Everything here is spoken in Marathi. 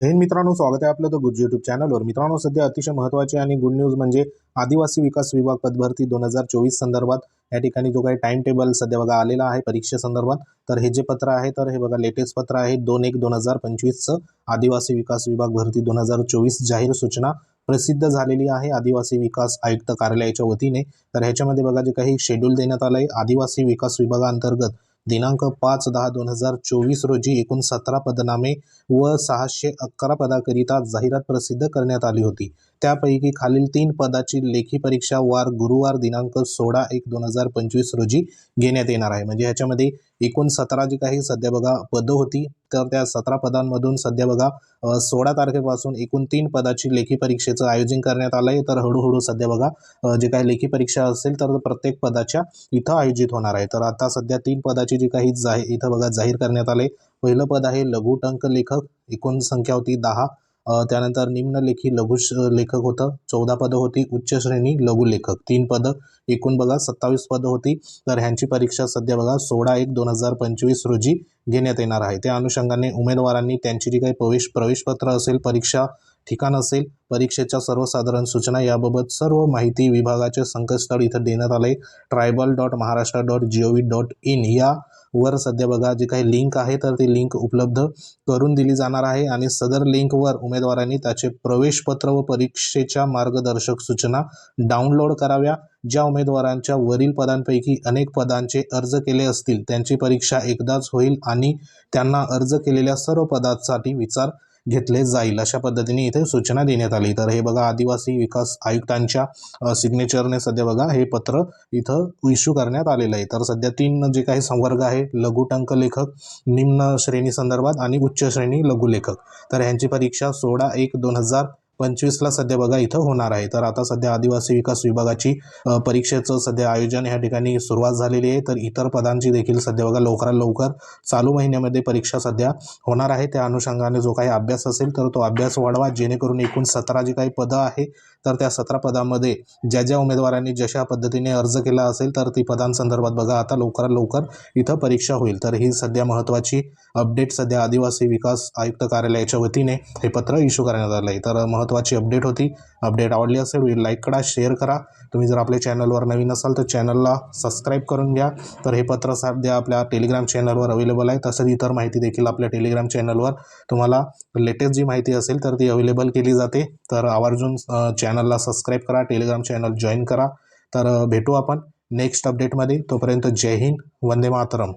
हे मित्रांनो स्वागत आहे आपलं द गुड युट्यूब चॅनलवर मित्रांनो सध्या अतिशय महत्त्वाची आणि गुड न्यूज म्हणजे आदिवासी विकास विभाग पदभरती दोन हजार चोवीस संदर्भात या ठिकाणी जो काही टाइम टेबल सध्या बघा आलेला आहे परीक्षेसंदर्भात तर हे जे पत्र आहे तर हे बघा लेटेस्ट पत्र आहे दोन एक दोन हजार पंचवीसचं आदिवासी विकास विभाग भरती दोन हजार चोवीस जाहीर सूचना प्रसिद्ध झालेली आहे. आदिवासी विकास आयुक्त कार्यालयाच्या वतीने. तर ह्याच्यामध्ये बघा जे काही शेड्यूल देण्यात आलं आहे आदिवासी विकास विभागाअंतर्गत दिनांक पाच दहा दोन हजार चोवीस रोजी एकूण सतरा पदनामे व सहाशे अकरा पदाकरिता जाहिरात प्रसिद्ध करण्यात आली होती. त्यापैकी खालील तीन पदाची लेखी परीक्षा वार गुरुवार दिनांक सोळा एक दोन हजार पंचवीस रोजी घेण्यात येणार आहे. म्हणजे ह्याच्यामध्ये एकूण सतरा जी काही सध्या बघा पदं होती तर त्या सतरा पदांमधून सध्या बघा सोळा तारखेपासून एकूण तीन पदाची लेखी परीक्षेचं आयोजन करण्यात आलं आहे तर हळूहळू सध्या बघा जे काही लेखी परीक्षा असेल तर प्रत्येक पदाच्या इथं आयोजित होणार आहे. तर आता सध्या तीन पदाची जी काही जाहीर इथं बघा जाहीर करण्यात आले पहिलं पद आहे लघुटंक लेखक एकूण संख्या होती दहा. त्यानंतर निम्नलेखी लघु लेखक होतं. चौदा पदं होती उच्च श्रेणी लघु लेखक. तीन पदं. एकूण बघा सत्तावीस पदं होती. तर ह्यांची परीक्षा सध्या बघा सोळा एक दोन हजार पंचवीस रोजी घेण्यात येणार आहे. त्या अनुषंगाने उमेदवारांनी त्यांची जी काही प्रवेश प्रवेशपत्र असेल परीक्षा ठिकाण असेल परीक्षेच्या सर्वसाधारण सूचना याबाबत सर्व माहिती विभागाचे संकेतस्थळ इथं देण्यात आले tribal dot Maharashtra dot G O V dot in या वर सध्या बघा जे काही लिंक आहे तर ती लिंक उपलब्ध करून दिली जाणार आहे. आणि सदर लिंकवर उमेदवारांनी त्याचे प्रवेशपत्र व परीक्षेच्या मार्गदर्शक सूचना डाउनलोड कराव्या. ज्या उमेदवारांच्या वरील पदांपैकी अनेक पदांचे अर्ज केले असतील त्यांची परीक्षा एकदाच होईल आणि त्यांना अर्ज केलेल्या सर्व पदांसाठी विचार घेतले जाईल अशा पद्धतीने इथे सूचना देण्यात आली. तर हे बघा आदिवासी विकास आयुक्तांच्या सिग्नेचरने सध्या बघा हे पत्र इथं इश्यू करण्यात आलेलं आहे. तर सध्या तीन जे काही संवर्ग आहे लघुटंक लेखक निम्न श्रेणी संदर्भात आणि उच्च श्रेणी लघुलेखक तर ह्यांची परीक्षा सोळा एक दोन हजार पंचवीसला सध्या बघा इथं होणार आहे. तर आता सध्या आदिवासी विकास विभागाची परीक्षेचं सध्या आयोजन ह्या ठिकाणी सुरुवात झालेली आहे. तर इतर पदांची देखील सध्या बघा लवकरात लवकर चालू महिन्यामध्ये परीक्षा सध्या होणार आहे. त्या अनुषंगाने जो काही अभ्यास असेल तर तो अभ्यास वाढवा. जेणेकरून एकूण सतरा जी काही पदं आहे तर त्या सतरा पदामध्ये ज्या ज्या उमेदवारांनी जशा पद्धतीने अर्ज केला असेल तर ती पदांसंदर्भात बघा आता लवकरात लवकर इथं परीक्षा होईल. तर ही सध्या महत्त्वाची अपडेट सध्या आदिवासी विकास आयुक्त कार्यालयाच्या वतीने हे पत्र इश्यू करण्यात आलं आहे तर महत्त्वाची अपडेट होती. अपडेट आवडली असेल व्हिडिओ लाईक करा शेअर करा. तुम्ही जर आपल्या चॅनलवर नवीन असाल तर चॅनलला सबस्क्राईब करून घ्या. तर हे पत्र सध्या आपल्या टेलिग्राम चॅनलवर अवेलेबल आहे. तसंच इतर माहिती देखील आपल्या टेलिग्राम चॅनलवर. तुम्हाला लेटेस्ट जी माहिती असेल तर ती अवेलेबल केली जाते. तर आवर्जून चॅनलला सबस्क्राईब करा टेलिग्राम चॅनल जॉईन करा. तर भेटू आपण नेक्स्ट अपडेटमध्ये. तोपर्यंत जय हिंद वंदे मातरम.